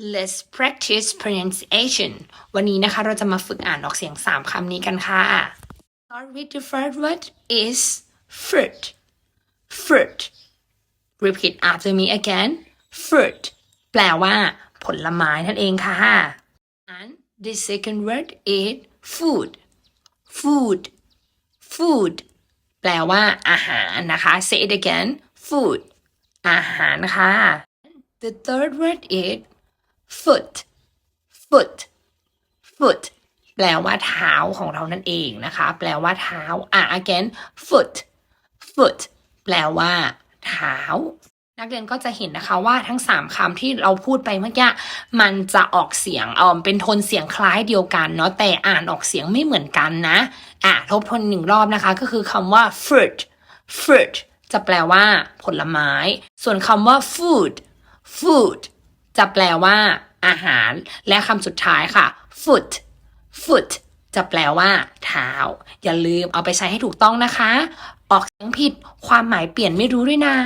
Let's practice pronunciation วันนี้นะคะเราจะมาฝึกอ่านออกเสียง 3 คำนี้กันค่ะ Start with the first word is fruit fruit Repeat after me again fruit แปลว่า ผลไม้นั่นเองค่ะ and the second word is food food food แปลว่า อาหารนะคะ say it again food อาหารค่ะ the third word is foot foot foot แปลว่าเท้าของเรานั่นเองนะคะ แปลว่าเท้าอะ again foot foot แปลว่าเท้า นักเรียนก็จะเห็นนะคะว่าทั้ง 3คำที่เราพูดไปเมื่อกี้มันจะออกเสียงเออเป็นโทนเสียงคล้ายเดียวกันเนาะแต่อ่านออกเสียงไม่เหมือนกันนะอะทบทวนหนึ่งรอบนะคะ ก็คือคำว่า fruit fruit จะแปลว่าผลไม้ ส่วนคำว่า food food จะแปลว่า อาหาร และคำสุดท้ายค่ะ foot foot จะแปลว่าเท้า อย่าลืมเอาไปใช้ให้ถูกต้องนะคะ ออกเสียงผิดความหมายเปลี่ยนไม่รู้ด้วยนะ